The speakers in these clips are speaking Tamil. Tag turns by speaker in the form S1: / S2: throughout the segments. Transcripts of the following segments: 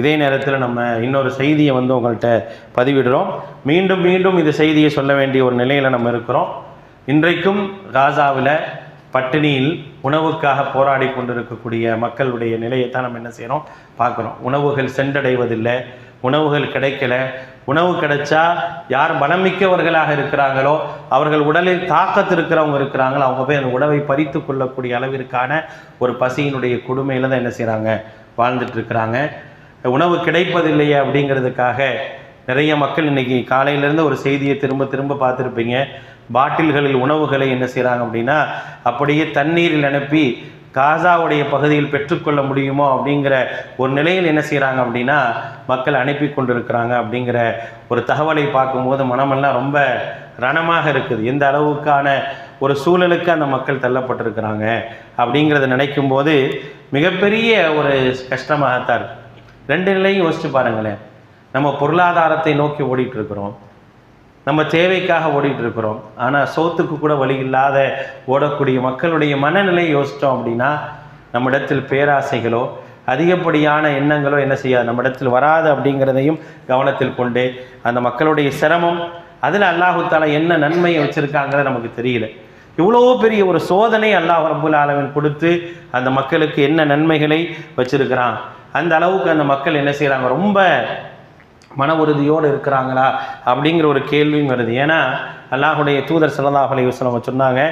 S1: இதே நேரத்தில் நம்ம இன்னொரு செய்தியை வந்து உங்கள்கிட்ட பதிவிடுறோம். மீண்டும் மீண்டும் இந்த செய்தியை சொல்ல வேண்டிய ஒரு நிலையில் நம்ம இருக்கிறோம். இன்றைக்கும் காசாவில் பட்டினியில் உணவுக்காக போராடி கொண்டிருக்கக்கூடிய மக்களுடைய நிலையை தான் நம்ம என்ன செய்கிறோம் பார்க்குறோம். உணவுகள் சென்றடைவதில்லை. உணவுகள் கிடைக்கல. உணவு கிடைச்சா யார் பலமிக்கவர்களாக இருக்கிறாங்களோ அவர்கள் உடலில் தாக்கத்து இருக்கிறவங்க இருக்கிறாங்களோ அவங்க போய் அந்த உணவை பறித்து கொள்ளக்கூடிய அளவிற்கான ஒரு பசியினுடைய கொடுமையில் தான் என்ன செய்கிறாங்க வாழ்ந்துட்டு இருக்கிறாங்க. உணவு கிடைப்பதில்லையே அப்படிங்கிறதுக்காக நிறைய மக்கள் இன்னைக்கு காலையிலேருந்து ஒரு செய்தியை திரும்ப திரும்ப பார்த்துருப்பீங்க. பாட்டில்களில் உணவுகளை என்ன செய்கிறாங்க அப்படின்னா அப்படியே தண்ணீரில் அனுப்பி காசாவுடைய பகுதியில் பெற்றுக்கொள்ள முடியுமோ அப்படிங்கிற ஒரு நிலையில் என்ன செய்கிறாங்க அப்படின்னா மக்கள் அனுப்பி கொண்டிருக்கிறாங்க அப்படிங்கிற ஒரு தகவலை பார்க்கும்போது மனமெல்லாம் ரொம்ப ரணமாக இருக்குது. எந்த அளவுக்கான ஒரு சூழலுக்கு அந்த மக்கள் தள்ளப்பட்டிருக்கிறாங்க அப்படிங்கிறத நினைக்கும் போது மிகப்பெரிய ஒரு கஷ்டமாகத்தான் இருக்குது ரெண்டு நிலையும் யோசிச்சு பாருங்களேன். நம்ம பொருளாதாரத்தை நோக்கி ஓடிட்டு இருக்கிறோம் நம்ம தேவைக்காக ஓடிட்டு இருக்கிறோம் ஆனால் சோத்துக்கு கூட வழி இல்லாத ஓடக்கூடிய மக்களுடைய மனநிலையை யோசித்தோம் அப்படின்னா நம்மிடத்தில் பேராசைகளோ அதிகப்படியான எண்ணங்களோ என்ன செய்யாது. நம்மிடத்தில் வராது அப்படிங்கிறதையும் கவனத்தில் கொண்டு அந்த மக்களுடைய சிரமம் அதில் அல்லாஹு என்ன நன்மையை வச்சுருக்காங்கிறத நமக்கு தெரியல. இவ்வளோ பெரிய ஒரு சோதனை அல்லாஹ் ரபுல் ஆலமின் கொடுத்து அந்த மக்களுக்கு என்ன நன்மைகளை வச்சிருக்கிறான்? அந்த அளவுக்கு அந்த மக்கள் என்ன செய்கிறாங்க ரொம்ப மன உறுதியோடு இருக்கிறாங்களா? அப்படிங்கிற ஒரு கேள்வியும் வருது. ஏன்னா அல்லாஹுடைய தூதர் ஸல்லல்லாஹு அலைஹி சொன்னாங்க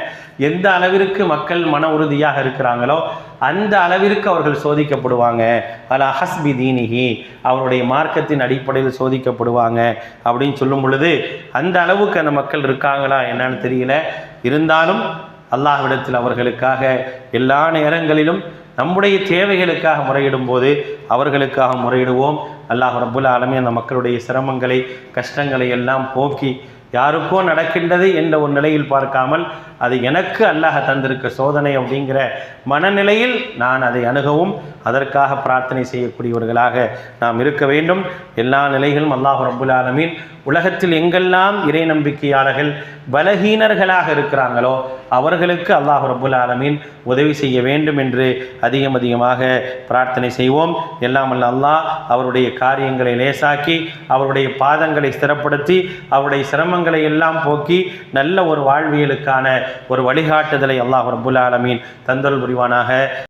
S1: எந்த அளவிற்கு மக்கள் மன உறுதியாக இருக்கிறாங்களோ அந்த அளவிற்கு அவர்கள் சோதிக்கப்படுவாங்க. அலா ஹஸ்பி தீனிகி அவருடைய மார்க்கத்தின் அடிப்படையில் சோதிக்கப்படுவாங்க அப்படின்னு சொல்லும் பொழுது அந்த அளவுக்கு அந்த மக்கள் இருக்காங்களா? என்னன்னு தெரியல. இருந்தாலும் அல்லாஹ்விடத்தில் அவர்களுக்காக எல்லா நேரங்களிலும் நம்முடைய தேவைகளுக்காக முறையிடும் போது அவர்களுக்காக முறையிடுவோம். அல்லாஹ் ரப்புல் ஆலமே அந்த மக்களுடைய சிரமங்களை கஷ்டங்களை எல்லாம் போக்கி யாருக்கோ நடக்கின்றது என்ற ஒரு நிலையில் பார்க்காமல் அது எனக்கு அல்லாஹ் தந்திருக்க சோதனை அப்படிங்கிற மனநிலையில் நான் அதை அணுகவும் அதற்காக பிரார்த்தனை செய்யக்கூடியவர்களாக நாம் இருக்க வேண்டும். எல்லா நிலைகளும் அல்லாஹ் ரபுல் ஆலமீன் உலகத்தில் எங்கெல்லாம் இறை நம்பிக்கையாளர்கள் பலகீனர்களாக இருக்கிறாங்களோ அவர்களுக்கு அல்லாஹ் ரபுல் ஆலமீன் உதவி செய்ய வேண்டும் என்று அதிகம் அதிகமாக பிரார்த்தனை செய்வோம். எல்லாம் அல்ல அல்லாஹ் அவருடைய காரியங்களை லேசாக்கி அவருடைய பாதங்களை ஸ்திரப்படுத்தி அவருடைய சிரமங்களை எல்லாம் போக்கி நல்ல ஒரு வாழ்வியலுக்கான ஒரு வழிகாட்டுதலை அல்லாஹ் ரபுல் ஆலமீன் தந்தல் புரிவானாக.